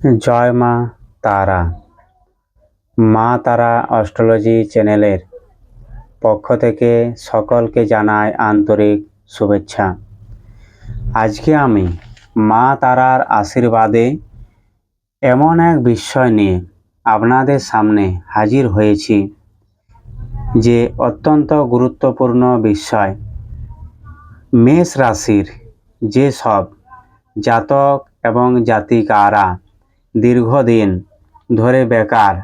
জয় মা তারা। মা তারা অস্ট্রোলজি চ্যানেলের পক্ষ থেকে সকলকে জানাই আন্তরিক শুভেচ্ছা। আজকে আমি মা তারার আশীর্বাদে এমন এক বিষয় নিয়ে আপনাদের সামনে হাজির হয়েছি, যে অত্যন্ত গুরুত্বপূর্ণ বিষয়। মেষ রাশির যেসব জাতক এবং জাতিকারা দীর্ঘদিন ধরে বেকার,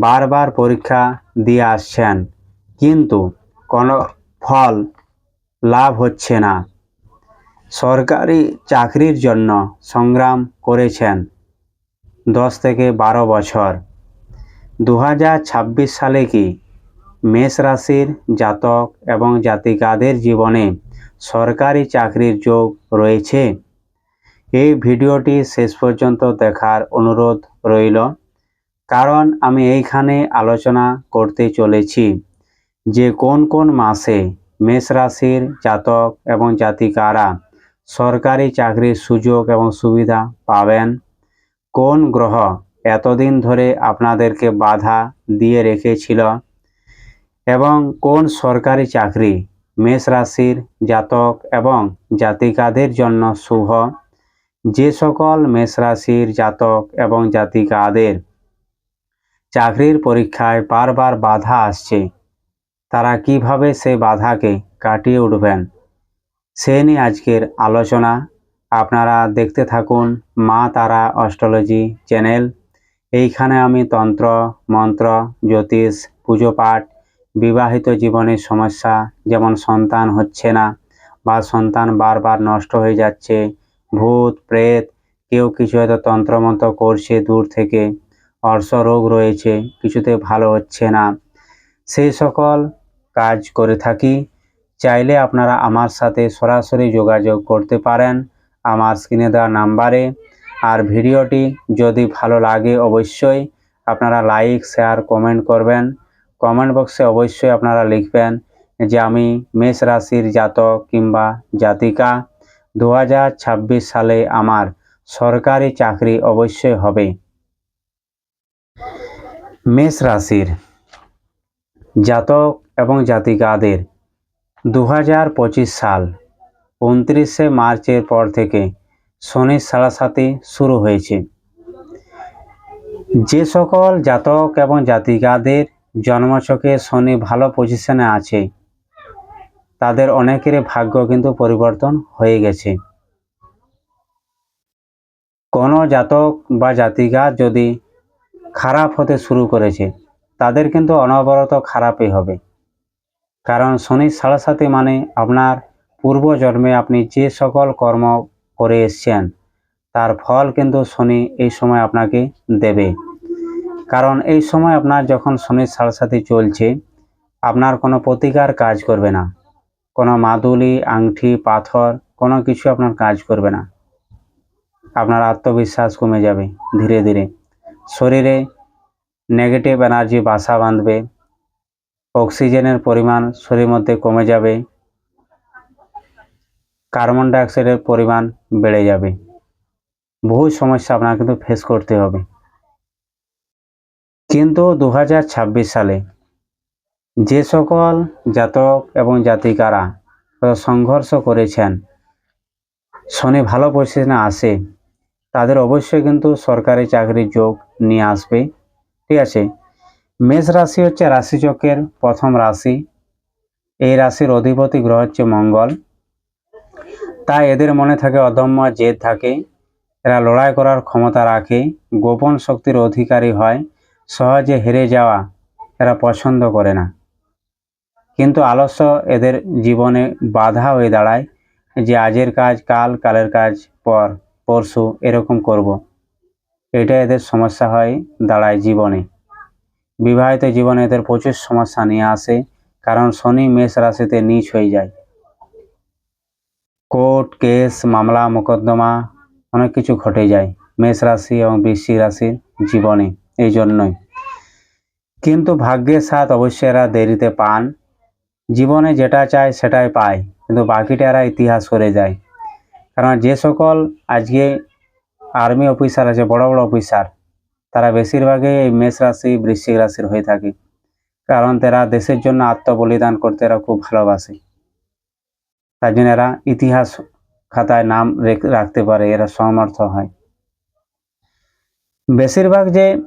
বারবার পরীক্ষা দিয়ে আসছেন। কিন্তু কোনো ফল লাভ হচ্ছে না। সরকারি চাকরির জন্য সংগ্রাম করেছেন দশ থেকে বারো বছর। দু হাজার ছাব্বিশ সালে কি মেষ রাশির জাতক এবং জাতিকাদের জীবনে সরকারি চাকরির যোগ রয়েছে? এই ভিডিওটি শেষ পর্যন্ত দেখার অনুরোধ রইল। কারণ আমি এইখানে আলোচনা করতে চলেছি যে কোন কোন মাসে মেষ রাশির জাতক এবং জাতিকারা সরকারি চাকরির সুযোগ এবং সুবিধা পাবেন। কোন গ্রহ এতদিন ধরে আপনাদেরকে বাধা দিয়ে রেখেছিল এবং কোন সরকারি চাকরি মেষ রাশির জাতক এবং জাতিকাদের জন্য শুভ? যে সকল মেষ রাশির জাতক এবং জাতিকাদের চাকরির পরীক্ষায় বারবার বাধা আসছে, তারা কীভাবে সে বাধাকে কাটিয়ে উঠবেন? সে নিয়ে আজকের আলোচনা। আপনারা দেখতে থাকুন মা তারা অস্ট্রোলজি চ্যানেল। এইখানে আমি তন্ত্র, মন্ত্র, জ্যোতিষ, পুজো পাঠ, বিবাহিত জীবনের সমস্যা, যেমন সন্তান হচ্ছে না বা সন্তান বারবার নষ্ট হয়ে যাচ্ছে ভূত, প্রেত, কেউ কিছু হয়তো তন্ত্রমন্ত্র করছে দূর থেকে। অর্শ রোগ রয়েছে, কিছুতে ভালো হচ্ছে না। সেই সকল কাজ করে থাকি। চাইলে আপনারা আমার সাথে সরাসরি যোগাযোগ করতে পারেন আমার স্ক্রিনে দেওয়া নাম্বারে। আর ভিডিওটি যদি ভালো লাগে অবশ্যই আপনারা লাইক, শেয়ার, কমেন্ট করবেন। কমেন্ট বক্সে অবশ্যই আপনারা লিখবেন যে আমি মেষ রাশির জাতক কিংবা জাতিকা। দু হাজার ছাব্বিশ সালে আমার সরকারি চাকরি অবশ্যই হবে। মেষ রাশির জাতক এবং জাতিকাদের দু হাজার পঁচিশ সাল উনত্রিশে মার্চের পর থেকে শনির সাড়াসাতি শুরু হয়েছে। যে সকল জাতক এবং জাতিকাদের জন্মছকে শনি ভালো পজিশনে আছে তাদের অনেকেরই ভাগ্য কিন্তু পরিবর্তন হয়ে গেছে। কোনো জাতক বা জাতিকা যদি খারাপ হতে শুরু করেছে, তাদের কিন্তু অনবরত খারাপই হবে। কারণ শনি সাড়ে মানে আপনার পূর্ব জন্মে আপনি যে সকল কর্ম করে এসছেন, তার ফল কিন্তু শনি এই সময় আপনাকে দেবে। কারণ এই সময় আপনার যখন শনির সাড়ে চলছে, আপনার কোনো প্রতিকার কাজ করবে না। কোনো মাদুলি আংটি পাথর, কোনো কিছু আপনার কাজ করবে না। আপনার আত্মবিশ্বাস কমে যাবে ধীরে ধীরে। শরীরে নেগেটিভ এনার্জি বাসা বাঁধবে। অক্সিজেনের পরিমাণ শরীরের মধ্যে কমে যাবে। কার্বন ডাইঅক্সাইডের পরিমাণ বেড়ে যাবে। বহু সমস্যা আপনার কিন্তু ফেস করতে হবে। কিন্তু দু হাজার ছাব্বিশ সালে যে সকল জাতক এবং জাতিকারা সংঘর্ষ করেছেন, শনি ভালো পজিশনে আসে তাদের অবশ্যই কিন্তু সরকারি চাকরির যোগ নিয়ে আসবে, ঠিক আছে? মেষ রাশি হচ্ছে রাশিচক্রের প্রথম রাশি, এই রাশির অধিপতি গ্রহ হচ্ছে মঙ্গল, তাই এদের মনে থাকে অদম্য জেদ থাকে, এরা লড়াই করার ক্ষমতা রাখে, গোপন শক্তির অধিকারী হয়, সহজে হেরে যাওয়া এরা পছন্দ করে না। কিন্তু আলস্য এদের জীবনে বাধা হয়ে দাঁড়ায় যে আজের কাজ কাল, কালের কাজ পর, পরশু এরকম করব। এটা এদের সমস্যা হয় দাঁড়ায় জীবনে। বিবাহিত জীবনে এদের প্রচুর সমস্যা নিয়ে আসে, কারণ শনি মেষ রাশিতে নিচ হয়ে যায়। কোর্ট, কেস, মামলা, মোকদ্দমা, অনেক কিছু ঘটে যায় মেষ রাশি এবং বৃশ্চিক রাশির জীবনে, এই জন্যই। কিন্তু ভাগ্যের সাথ অবশ্যই এরা দেরিতে পান। জীবনে যেটা চায় সেটাই পায়, কিন্তু বাকিটা এরা ইতিহাস করে যায়। কারণ যে সকল আজকে আর্মি অফিসার আছে, বড় বড় অফিসার তারা বেশিরভাগই এই মেষ রাশি, বৃশ্চিক রাশির হয়ে থাকে। কারণ তারা দেশের জন্য আত্মবলিদান করতে এরা খুব ভালোবাসে। তার জন্য এরা ইতিহাস খাতায় নাম রেখ- রাখতে পারে, এরা সমর্থ হয়। বেশিরভাগ যে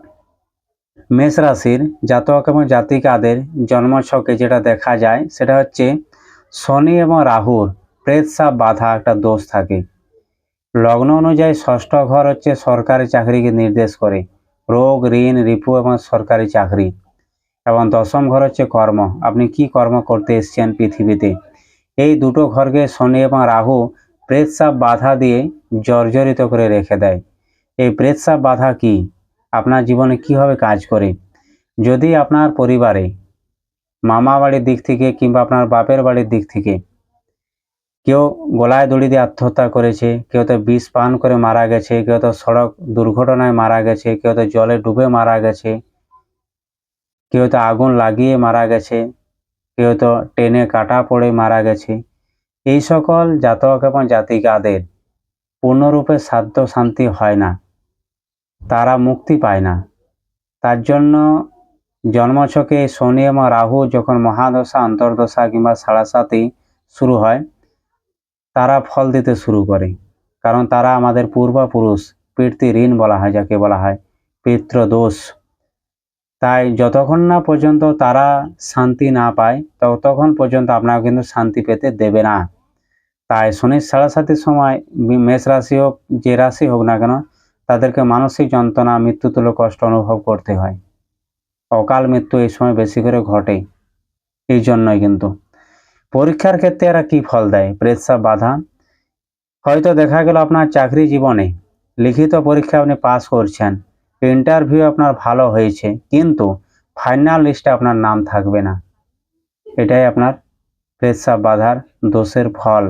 মেষ রাশির জাতক এবং জাতিকাদের জন্মছকে যেটা দেখা যায়, সেটা হচ্ছে শনি এবং রাহুর প্রেতসাপ বাধা একটা দোষ থাকে। লগ্ন অনুযায়ী ষষ্ঠ ঘর হচ্ছে সরকারি চাকরিকে নির্দেশ করে। রোগ, ঋণ, রিপু এবং সরকারি চাকরি। এবং দশম ঘর হচ্ছে কর্ম। আপনি কি কর্ম করতে এসছেন পৃথিবীতে? এই দুটো ঘরকে শনি এবং রাহু প্রেতসাপ বাধা দিয়ে জর্জরিত করে রেখে দেয়। এই প্রেতসাপ বাধা কি? আপনার জীবনে কীভাবে কাজ করে? যদি আপনার পরিবারে মামা বাড়ির দিক থেকে কিংবা আপনার বাপের বাড়ির দিক থেকে কেউ গলায় দড়ি দিয়ে আত্মহত্যা করেছে, কেউ তো বিষ পান করে মারা গেছে, কেউ তো সড়ক দুর্ঘটনায় মারা গেছে, কেউ তো জলে ডুবে মারা গেছে, কেউ তো আগুন লাগিয়ে মারা গেছে, কেউ তো টেনে কাটা পড়ে মারা গেছে, এই সকল জাতক এবং জাতিকাদের পূর্ণরূপে সাধ্য শান্তি হয় না। তারা মুক্তি পায় না। তার জন্য জন্মছকে শনি এবং রাহু যখন মহাদশা, অন্তর্দশা কিংবা সাড়াসাতি শুরু হয়, তারা ফল দিতে শুরু করে। কারণ তারা আমাদের পূর্বপুরুষ, পিতৃ ঋণ বলা হয়, যাকে বলা হয় পিতৃদোষ। তাই যতক্ষণ না পর্যন্ত তারা শান্তি না পায়, ততক্ষণ পর্যন্ত আপনাকে কিন্তু শান্তি পেতে দেবে না। তাই শনির সাড়াসাতির সময় মেষ রাশি হোক, যে রাশি হোক না কেন তাদেরকে মানসিক যন্ত্রণা মৃত্যুতুল্য কষ্ট অনুভব করতে হয়। অকাল মৃত্যু এই সময় বেশি করে ঘটে, এই জন্যই কিন্তু। পরীক্ষার ক্ষেত্রে এরা কি ফল দেয়? প্রেসাব বাধা? হয়তো দেখা গেল আপনার চাকরি জীবনে। লিখিত পরীক্ষা আপনি পাস করছেন। ইন্টারভিউ আপনার ভালো হয়েছে, কিন্তু ফাইনাল লিস্টে আপনার নাম থাকবে না। এটাই আপনার প্রেসাব বাধার দোষের ফল।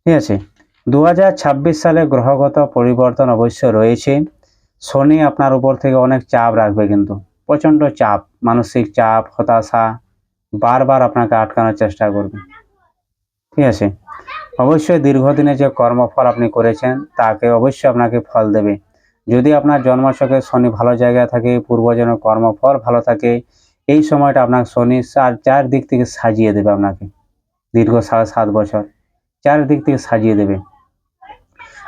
ঠিক আছে? দু হাজার ছাব্বিশ সালে গ্রহগত পরিবর্তন অবশ্য রয়েছে। শনি আপনার উপর থেকে অনেক চাপ রাখবে কিন্তু। প্রচণ্ড চাপ, মানসিক চাপ, হতাশা বারবার আপনাকে আটকানোর চেষ্টা করবে। ঠিক আছে? অবশ্যই দীর্ঘদিনে যে কর্মফল আপনি করেছেন, তাকে অবশ্যই আপনাকে ফল দেবে। যদি আপনার জন্মছকে শনি ভালো জায়গায় থাকে পূর্বজনের কর্মফল ভালো থাকে, এই সময়টা আপনাকে শনি চার চার দিক থেকে সাজিয়ে দেবে আপনাকে। দীর্ঘ সাড়ে সাত বছর। চারিদিক থেকে সাজিয়ে দেবে।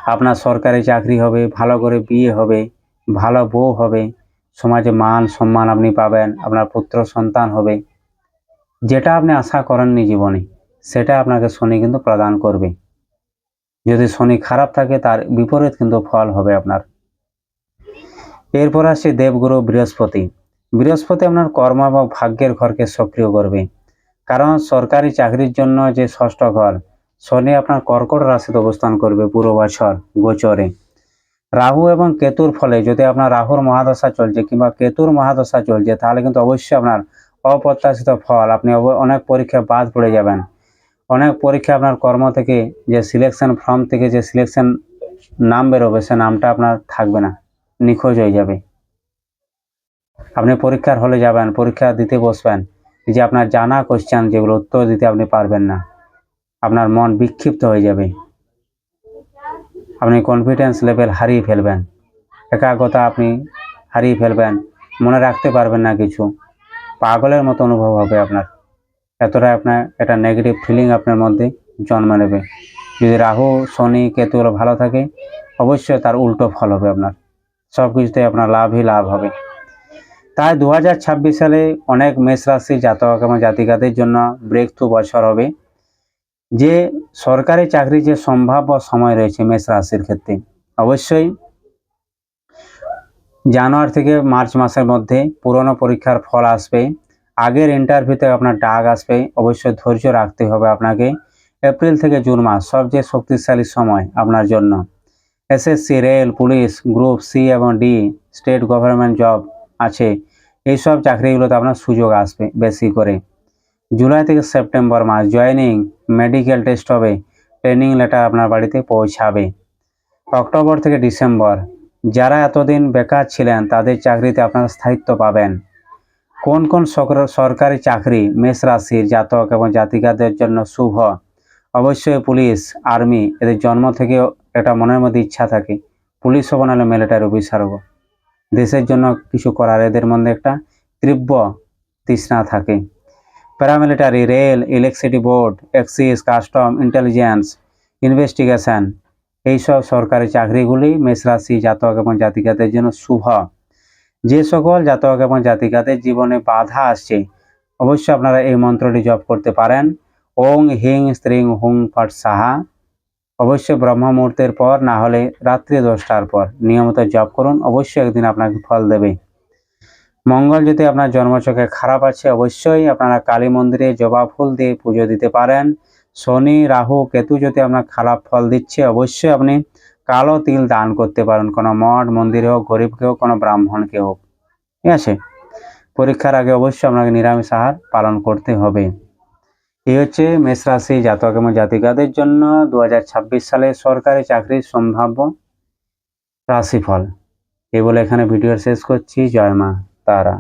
আপনার সরকারি চাকরি হবে, ভালো করে বিয়ে হবে, ভালো বউ হবে, সমাজে মান সম্মান আপনি পাবেন, আপনার পুত্র সন্তান হবে। যেটা আপনি আশা করেননি জীবনে, সেটা আপনাকে শনি কিন্তু প্রদান করবে। যদি শনি খারাপ থাকে, তার বিপরীত কিন্তু ফল হবে আপনার। এরপর আসছে দেবগুরু বৃহস্পতি। বৃহস্পতি আপনার কর্ম এবং ভাগ্যের ঘরকে সক্রিয় করবে। কারণ সরকারি চাকরির জন্য যে ষষ্ঠ ঘর শনি আপনার কর্কট রাশিতে অবস্থান করবে পুরো বছর গোচরে। রাহু এবং কেতুর ফলে যদি আপনার রাহুর মহাদশা চলছে কিংবা কেতুর মহাদশা চলছে, তাহলে কিন্তু অবশ্যই আপনার অপ্রত্যাশিত ফল, আপনি অনেক পরীক্ষা বাদ পড়ে যাবেন। অনেক পরীক্ষা আপনার কর্ম থেকে যে সিলেকশন ফর্ম থেকে যে সিলেকশন নাম বেরোবে, সে নামটা আপনার থাকবে না, নিখোঁজ হয়ে যাবে। আপনি পরীক্ষার হলে যাবেন, পরীক্ষা দিতে বসবেন, যে আপনার জানা কোশ্চেন যেগুলো উত্তর দিতে আপনি পারবেন না। আপনার মন বিক্ষিপ্ত হয়ে যাবে। আপনি কনফিডেন্স লেভেল হারিয়ে ফেলবেন। একাগ্রতা আপনি হারিয়ে ফেলবেন। মনে রাখতে পারবেন না কিছু। পাগলের মতো অনুভব হবে আপনার। এতটা আপনার একটা নেগেটিভ ফিলিং আপনার মধ্যে জন্ম নেবে। যদি রাহু, শনি, কেতু ভালো থাকে, অবশ্যই তার উল্টো ফল হবে আপনার। সব কিছুতে আপনার লাভই লাভ হবে। তাই দু হাজার ছাব্বিশ সালে অনেক মেষ রাশি জাতক এবং জাতিকাদের জন্য ব্রেক থ্রু বছর হবে। যে সরকারি চাকরি যে সম্ভাব্য সময় রয়েছে মেষ রাশির ক্ষেত্রে, অবশ্যই জানুয়ারি থেকে মার্চ মাসের মধ্যে পুরনো পরীক্ষার ফল আসবে। আগের ইন্টারভিউতে আপনার ডাক আসবে। অবশ্যই ধৈর্য রাখতে হবে আপনাকে। এপ্রিল থেকে জুন মাস সবচেয়ে শক্তিশালী সময় আপনার জন্য। SSC rail, police, group C এবং ডি, স্টেট গভর্নমেন্ট জব আছে। এইসব চাকরিগুলোতে আপনার সুযোগ আসবে বেশি করে। জুলাই থেকে সেপ্টেম্বর মাস জয়েনিং। মেডিকেল টেস্ট হবে ট্রেনিং লেটার আপনার বাড়িতে পৌঁছাবে। অক্টোবর থেকে ডিসেম্বর, যারা এতদিন বেকার ছিলেন তাদের চাকরিতে আপনারা স্থায়িত্ব পাবেন। কোন কোন সরকারি চাকরি, মেষ রাশির জাতক এবং জাতিকাদের জন্য শুভ? অবশ্যই পুলিশ, আর্মি, এদের জন্ম থেকেও একটা মনের মধ্যে ইচ্ছা থাকে। পুলিশ হব, নাহলে মিলিটারি অফিসার হব। দেশের জন্য কিছু করার এদের মধ্যে একটা তীব্র তৃষ্ণা থাকে। Paramilitary rail electricity board excise custom intelligence investigation এইসব সরকারি চাকরিগুলি মেষরাশি জাতক এবং জাতিকাদের জন্য শুভ। যে সকল জাতক এবং জাতিকাদের জীবনে বাধা আসছে, অবশ্যই আপনারা এই মন্ত্রটি জপ করতে পারেন। ওং হিং স্ত্রিং হুং ফট সাহা। অবশ্যই ব্রহ্ম মুহূর্তের পর, না হলে রাত্রি দশটার পর নিয়মিত জপ করুন। অবশ্যই একদিন আপনাকে ফল দেবে। মঙ্গল যদি আপনার জন্মচকে খারাপ আছে, অবশ্যই আপনারা কালী মন্দিরে জবা ফুল দিয়ে পুজো দিতে পারেন। শনি, রাহু, কেতু যদি আপনার খারাপ ফল দিচ্ছে, অবশ্যই আপনি কালো তিল দান করতে পারেন। কোনো মঠ, মন্দিরে হোক, গরিবকে হোক, কোনো ব্রাহ্মণকে হোক। ঠিক আছে? পরীক্ষার আগে অবশ্যই আপনাকে নিরামিষ আহার পালন করতে হবে। এই হচ্ছে মেষ রাশি জাতক এবং জাতিকাদের জন্য দু হাজার ছাব্বিশ সালে সরকারি চাকরির সম্ভাব্য রাশিফল। এই বলে এখানে ভিডিও শেষ করছি। জয় মা। তারা